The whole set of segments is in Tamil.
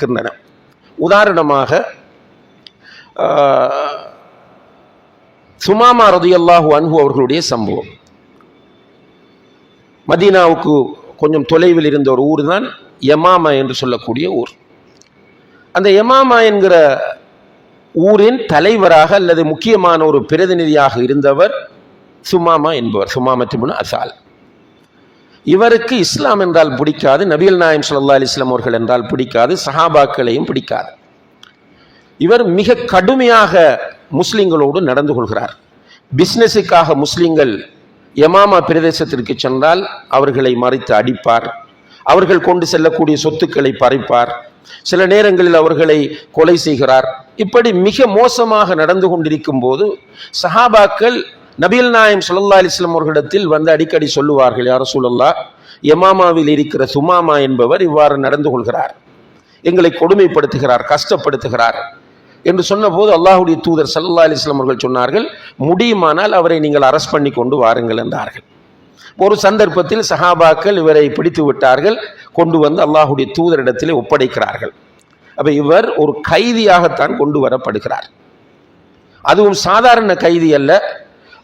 இருக்கின்றன. உதாரணமாக சுமாமா ரதியல்லாஹு அன்ஹு அவர்களுடைய சம்பவம். மதீனாவுக்கு கொஞ்சம் தொலைவில் இருந்த ஒரு ஊர் தான் யமாமா என்று சொல்லக்கூடிய ஊர். அந்த யமாமா என்கிற ஊரின் தலைவராக அல்லது முக்கியமான ஒரு பிரதிநிதியாக இருந்தவர் சுமாமா என்பவர் சுமாமத்துமுன் அசால். இவருக்கு இஸ்லாம் என்றால் பிடிக்காது. நபிகள் நாயம் ஸல்லல்லாஹு அலிஸ்லாம் அவர்கள் என்றால் பிடிக்காது. சஹாபாக்களையும் பிடிக்காது. இவர் மிக கடுமையாக முஸ்லீம்களோடு நடந்து கொள்கிறார். பிஸ்னஸுக்காக முஸ்லீம்கள் யமாமா பிரதேசத்திற்கு சென்றால் அவர்களை மறைத்து அடிப்பார். அவர்கள் கொண்டு செல்லக்கூடிய சொத்துக்களை பறிப்பார். சில நேரங்களில் அவர்களை கொலை செய்கிறார். இப்படி மிக மோசமாக நடந்து கொண்டிருக்கும் போது சஹாபாக்கள் நபிகள் நாயம் சுல்லா அலிஸ்லாம் அவர்களிடத்தில் வந்து அடிக்கடி சொல்லுவார்கள் யார சூழல்லா யமாமாவில் இருக்கிற சுமாமா என்பவர் இவ்வாறு நடந்து கொள்கிறார். எங்களை கொடுமைப்படுத்துகிறார் கஷ்டப்படுத்துகிறார். என்று சொன்னபோது அல்லாஹுடைய தூதர் சல்லா அலிஸ்லாம் அவர்கள் சொன்னார்கள் முடியுமானால் அவரை நீங்கள் அரெஸ்ட் பண்ணி கொண்டு வாருங்கள் என்றார்கள். ஒரு சந்தர்ப்பத்தில் சஹாபாக்கள் இவரை பிடித்து விட்டார்கள் கொண்டு வந்து அல்லாஹுடைய தூதரிடத்திலே ஒப்படைக்கிறார்கள். அப்போ இவர் ஒரு கைதியாகத்தான் கொண்டு வரப்படுகிறார். அதுவும் சாதாரண கைதி அல்ல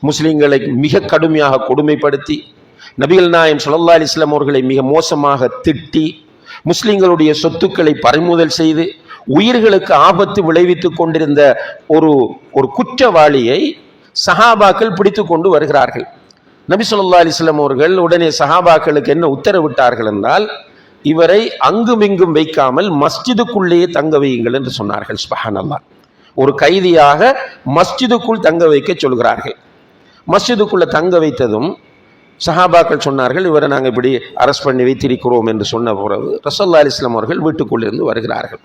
முஸ்லீம்களை மிக கடுமையாக கொடுமைப்படுத்தி நபிகள் நாயம் சல்லா அலைஹி அவர்களை மிக மோசமாக திட்டி முஸ்லீம்களுடைய சொத்துக்களை பறிமுதல் செய்து உயிர்களுக்கு ஆபத்து விளைவித்துக் கொண்டிருந்த ஒரு ஒரு குற்றவாளியை சஹாபாக்கள் பிடித்து கொண்டு வருகிறார்கள். நபி சொல்லா அலிஸ்லாம் அவர்கள் உடனே சஹாபாக்களுக்கு என்ன உத்தரவிட்டார்கள் என்றால் இவரை அங்குமிங்கும் வைக்காமல் மஸ்ஜிதுக்குள்ளேயே தங்க வையுங்கள் என்று சொன்னார்கள் சுபஹானல்லாஹ். ஒரு கைதியாக மஸ்ஜிதுக்குள் தங்க வைக்க சொல்கிறார்கள். மஸ்ஜிதுக்குள்ளே தங்க வைத்ததும் சஹாபாக்கள் சொன்னார்கள் இவரை நாங்கள் இப்படி அரெஸ்ட் பண்ணி வைத்திருக்கிறோம் என்று சொன்ன பிறகு ரசல்லா அலிஸ்லாம் அவர்கள் வீட்டுக்குள்ளிருந்து வருகிறார்கள்.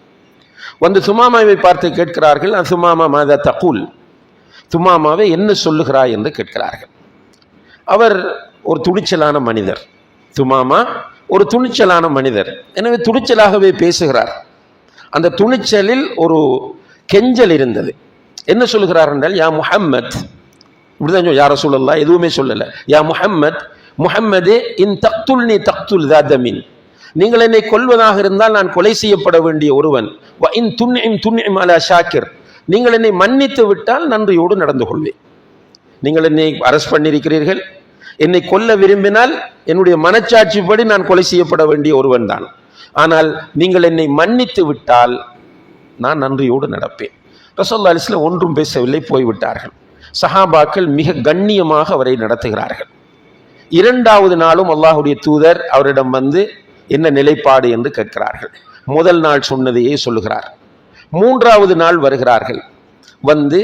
வந்து சுமாமாவை பார்த்து கேட்கிறார்கள் சுமாமா மாதா தகுல்? சுமாமாவை என்ன சொல்லுகிறாய் என்று கேட்கிறார்கள். அவர் ஒரு துணிச்சலான மனிதர். துமாமா ஒரு துணிச்சலான மனிதர். எனவே துணிச்சலாகவே பேசுகிறார். அந்த துணிச்சலில் ஒரு கெஞ்சல் இருந்தது. என்ன சொல்லுகிறார் என்றால் யா முஹம்மத் இப்படிதான் சொல்லு, யா சொல்லலாம் எதுவுமே சொல்லலை. யா முஹம்மத் முஹம்மதே இன் தக்துல் நீ தக்துல் தாதமின் நீங்கள் என்னை கொல்வதாக இருந்தால் நான் கொலை செய்யப்பட வேண்டிய ஒருவன். வ இன் துன்இம் துன்இம் அலா ஷாக்கிர். நீங்கள் என்னை மன்னித்து விட்டால் நன்றியோடு நடந்து கொள்வேன். நீங்கள் என்னை அரெஸ்ட் பண்ணியிருக்கிறீர்கள். என்னை கொல்ல விரும்பினால் என்னுடைய மனச்சாட்சிப்படி நான் கொலை செய்யப்பட வேண்டிய ஒருவன் தான். ஆனால் நீங்கள் என்னை மன்னித்து விட்டால் நான் நன்றியோடு நடப்பேன். ரசோல்லா அலிஸ்ல ஒன்றும் பேசவில்லை போய்விட்டார்கள். சஹாபாக்கள் மிக கண்ணியமாக அவரை நடத்துகிறார்கள். இரண்டாவது நாளும் அல்லாஹுடைய தூதர் அவரிடம் வந்து என்ன நிலைப்பாடு என்று கேட்கிறார்கள். முதல் நாள் சொன்னதையே சொல்லுகிறார். மூன்றாவது நாள் வருகிறார்கள். வந்து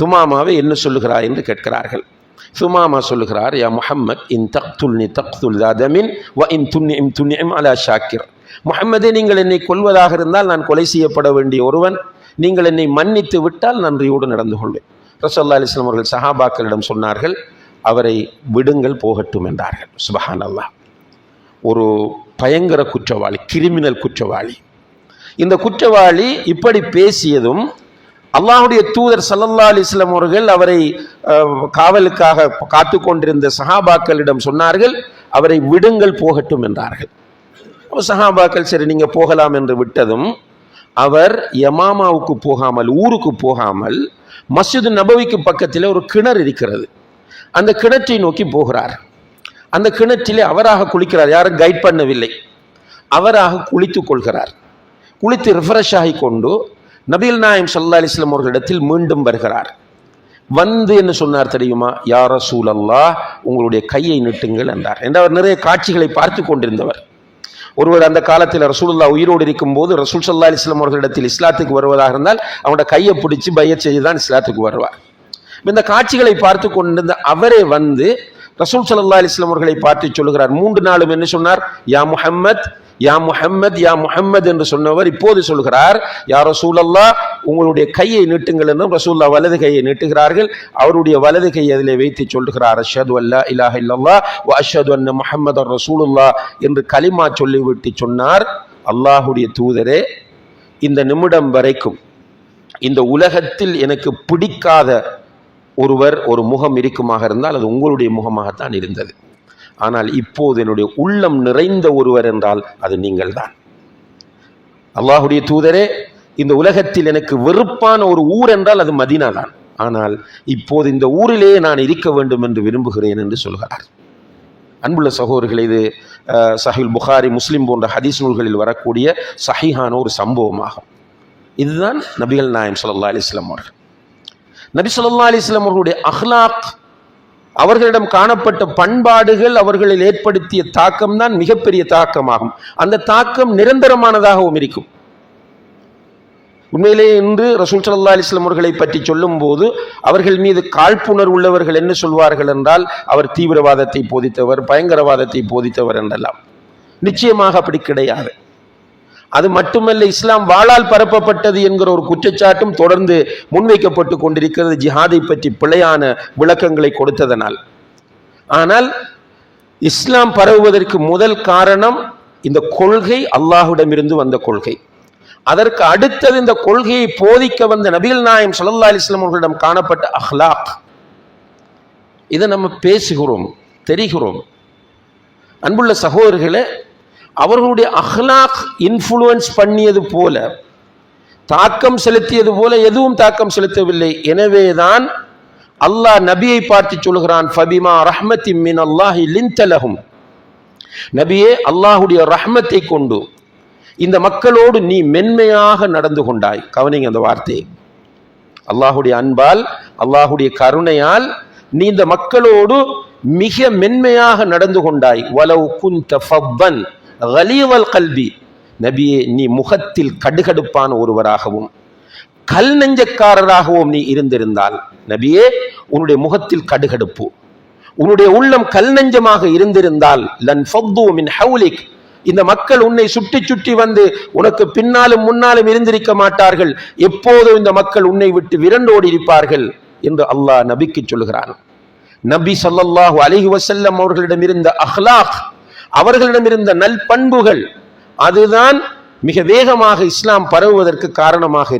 சுமாமாவை என்ன சொல்லுகிறார் என்று கேட்கிறார்கள். சுமாமா சொல்லுகிறார் யா முஹம்மத் இன் தக்துல் நி தக்துல் தாதமின் வ இன் இம் துன்னிம் அலா ஷாக்கிர். முஹம்மதே நீங்கள் என்னை கொல்வதாக இருந்தால் நான் கொலை செய்யப்பட வேண்டிய ஒருவன். நீங்கள் என்னை மன்னித்து விட்டால் நன்றியோடு நடந்து கொள்வேன். ரசல்லா அலிஸ்லாம் அவர்கள் சஹாபாக்களிடம் சொன்னார்கள் அவரை விடுங்கள் போகட்டும் என்றார்கள். சுபஹான் அல்லாஹ் ஒரு பயங்கர குற்றவாளி கிரிமினல் குற்றவாளி. இந்த குற்றவாளி இப்படி பேசியதும் அல்லாஹுடைய தூதர் சல்லல்லா அலிஸ்லாம் அவர்கள் அவரை காவலுக்காக காத்து கொண்டிருந்த சஹாபாக்களிடம் சொன்னார்கள் அவரை விடுங்கள் போகட்டும் என்றார்கள். சஹாபாக்கள் சரி நீங்கள் போகலாம் என்று விட்டதும் அவர் யமாமாவுக்கு போகாமல் ஊருக்கு போகாமல் மஸ்ஜிது நபவிக்கு பக்கத்தில் ஒரு கிணறு இருக்கிறது. அந்த கிணற்றை நோக்கி போகிறார். அந்த கிணற்றிலே அவராக குளிக்கிறார். யாரும் கைட் பண்ணவில்லை. அவராக குளித்துக் கொள்கிறார். குளித்து ரிஃப்ரெஷ் ஆகி கொண்டு நபீல் நாயம் சல்லா அலிஸ்லாம் அவர்களிடத்தில் மீண்டும் வருகிறார். வந்து என்ன சொன்னார் தெரியுமா? யார சூழல்லா உங்களுடைய கையை நீட்டுங்கள் என்றார். என்று அவர் நிறைய காட்சிகளை பார்த்து கொண்டிருந்தவர். ஒருவர் அந்த காலத்தில் ரசூலுல்லா உயிரோடு இருக்கும்போது ரசூல் சல்லா அலிஸ்லாம் அவர்களிடத்தில் இஸ்லாத்துக்கு வருவதாக இருந்தால் அவனோட கையை பிடிச்சி பைய செய்து தான் இஸ்லாத்துக்கு வருவார். இந்த காட்சிகளை பார்த்து கொண்டிருந்த அவரே வந்து ரசூல் சல்லா அலிஸ்லாம் அவர்களை பார்த்து சொல்லுகிறார். மூன்று நாளும் என்ன சொன்னார்? யா முஹம்மத் யா முஹம்மத் யா முஹம்மத் என்று சொன்னவர் இப்போது சொல்கிறார் யா ரசூலல்லா உங்களுடைய கையை நீட்டுங்கள் என்றும் ரசூல்லா வலது கையை நீட்டுகிறார்கள். அவருடைய வலது கையை அதிலே வைத்து சொல்கிறார் அஷது அல்லா இலாஹ இல்லல்லா வ அஷ்ஹது அன்ன முஹம்மது ரசூலுல்லா என்று கலிமா சொல்லிவிட்டு சொன்னார். அல்லாஹுடைய தூதரே இந்த நிமிடம் வரைக்கும் இந்த உலகத்தில் எனக்கு பிடிக்காத ஒருவர் ஒரு முகம் இருக்குமாக இருந்தால் அது உங்களுடைய முகமாகத்தான் இருந்தது. ஆனால் இப்போது என்னுடைய உள்ளம் நிறைந்த ஒருவர் என்றால் அது நீங்கள்தான். அல்லாஹுடைய தூதரே இந்த உலகத்தில் எனக்கு வெறுப்பான ஒரு ஊர் என்றால் அது மதீனா தான் ஆனால் இப்போது இந்த ஊரிலேயே நான் இருக்க வேண்டும் என்று விரும்புகிறேன் என்று சொல்கிறார். அன்புள்ள சகோதரர்களே இது அஹ், புகாரி முஸ்லீம் போன்ற ஹதீஸ் நூல்களில் வரக்கூடிய சஹிஹான ஒரு சம்பவமாகும். இதுதான் நபிகள் நாயம் சல்லா அலிஸ்லாம் அவர்கள். நபி சொல்லா அலிஸ்லாம் அவர்களுடைய அஹ்லாக் அவர்களிடம் காணப்பட்ட பண்பாடுகள் அவர்களில் ஏற்படுத்திய தாக்கம் தான் மிகப்பெரிய தாக்கமாகும். அந்த தாக்கம் நிரந்தரமானதாகவும் இருக்கும். உண்மையிலே இன்று ரசூல் சல்லா அலைஹி அவர்களை பற்றி சொல்லும்போது அவர்கள் மீது காழ்ப்புணர்வு உள்ளவர்கள் என்ன சொல்வார்கள் என்றால் அவர் தீவிரவாதத்தை போதித்தவர் பயங்கரவாதத்தை போதித்தவர் என்றெல்லாம். நிச்சயமாக அப்படி கிடையாது. அது மட்டுமல்ல இஸ்லாம் வாளால் பரப்பப்பட்டது என்கிற ஒரு குற்றச்சாட்டும் தொடர்ந்து முன்வைக்கப்பட்டு கொண்டிருக்கிறது ஜிஹாதை பற்றி பிழையான விளக்கங்களை கொடுத்ததனால். ஆனால் இஸ்லாம் பரவுவதற்கு முதல் காரணம் இந்த கொள்கை அல்லாஹ்விடமிருந்து வந்த கொள்கை. அதற்கு அடுத்தது இந்த கொள்கையை போதிக்க வந்த நபிகள் நாயம் சல்லா அலைஹி அவர்களிடம் காணப்பட்ட அஹ்லாக். இதை நம்ம பேசுகிறோம் தெரிகிறோம். அன்புள்ள சகோதரர்களை அவர்களுடைய அஹ்லாக் இன்ஃப்ளூயன்ஸ் பண்ணியது போல தாக்கம் செலுத்தியது போல எதுவும் தாக்கம் செலுத்தவில்லை. எனவேதான் அல்லாஹ் நபியை பார்த்து சொல்கிறான் ஃபபிமா ரஹ்மத்தி மின் அல்லாஹி லின்தலகும் நபியே அல்லாஹுடைய ரஹ்மத்தை கொண்டு இந்த மக்களோடு நீ மென்மையாக நடந்து கொண்டாய். கவனிங்க அந்த வார்த்தையை அல்லாஹுடைய அன்பால் அல்லாஹுடைய கருணையால் நீ இந்த மக்களோடு மிக மென்மையாக நடந்து கொண்டாய். வலவு குந்த ஃபப்பன் கலீவல் கல்வி நபியே நீ முகத்தில் கடுகடுப்பான ஒருவராகவும் கல் நெஞ்சக்காரராகவும் நீ இருந்திருந்தால் நபியே உன்னுடைய முகத்தில் கடுகடுப்பு. உன்னுடைய உள்ளம் கல் நெஞ்சமாக இருந்திருந்தால் லன் மின் ஹவுலிக். இந்த மக்கள் உன்னை சுற்றி சுற்றி வந்து உனக்கு பின்னாலும் முன்னாலும் இருந்திருக்க மாட்டார்கள். எப்போதும் இந்த மக்கள் உன்னை விட்டு விரண்டோடி இருப்பார்கள் என்று அல்லாஹ் நபிக்கு சொல்கிறான். நபி சல்லாஹூ அலிஹி வசல்லம் அவர்களிடம் இருந்த அஹ்லாக் அவர்களிடம் இருந்த நல்பண்புகள் அதுதான் மிக வேகமாக இஸ்லாம் பரவுவதற்கு காரணமாக